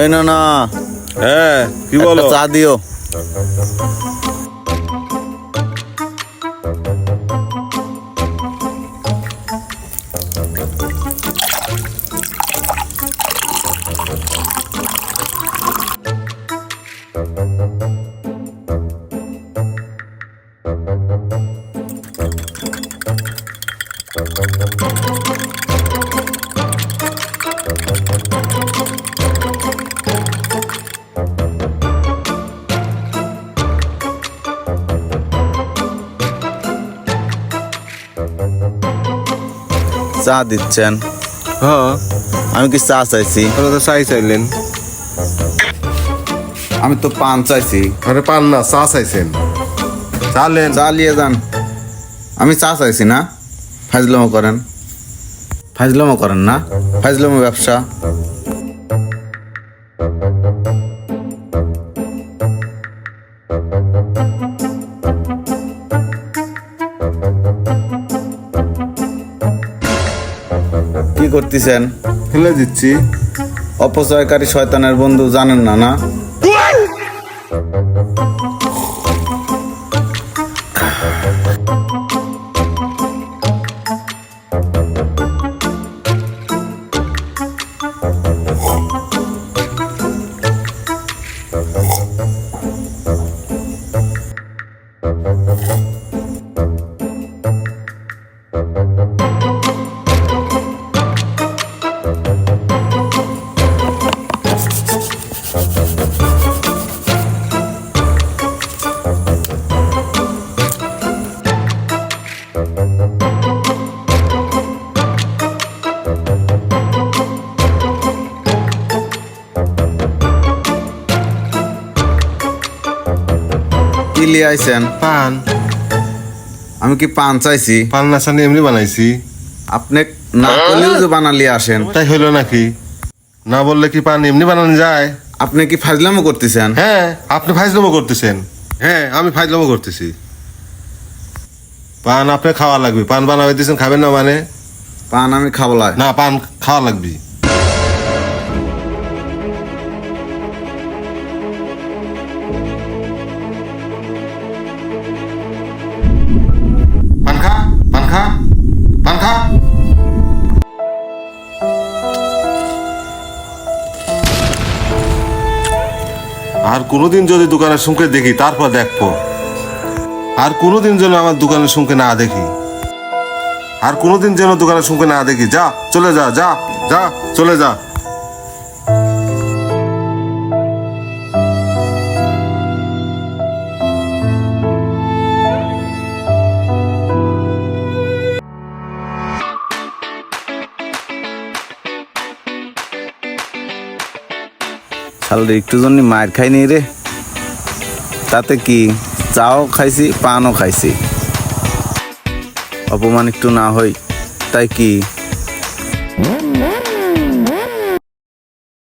এই না না হ্যাঁ কি একটা বলো চা দিও। চা দিচ্ছেন? হ্যাঁ। আমি কি চা চাইছি? ওরা তো চাই চাইলেন। আমি তো পান চাইছি। আরে পান না চা চাইছেন। চালেন। চা নিয়ে যান। আমি চা চাইছি না। ফাজলামো করেন। ফাজলামো করেন না? ফাজলামো ব্যবসা। কি করতেছেন? ফেলে দিচ্ছি। অপচয়কারী শয়তানের বন্ধু জানেন না না? Mm-hmm. কি লিয়ে আইছেন। পান। আমি কি পান চাইছি? পান না চানি এমনি বানাইছি। আপনি না করলেও যে বানালি আসেন। তাই হইল নাকি? না বললে কি পান এমনি বানানো যায়? আপনি কি ফাজলামো করতেছেন? হ্যাঁ আপনি ফাইজলামো করতেছেন। হ্যাঁ আমি ফাইজলামো করতেছি। পান আপনি খাওয়া লাগবে। পান বানাবে দিয়েছেন খাবেন না মানে? পান আমি খাবলাই না পান খাওয়া লাগবে। আর কোনোদিন যদি দোকানের সঙ্গে দেখি, তারপর দেখব। আর কোনোদিন যেন আমার দোকানের সঙ্গে না দেখি। আর কোনোদিন যেন দোকানের সঙ্গে না দেখি। যা, চলে যা যা যা, চলে যা। শালরে একটু জন্য খাই খাইনি রে। তাতে কি? চাও খাইছি, পানও খাইছি। অপমান একটু না হই, তাই কি?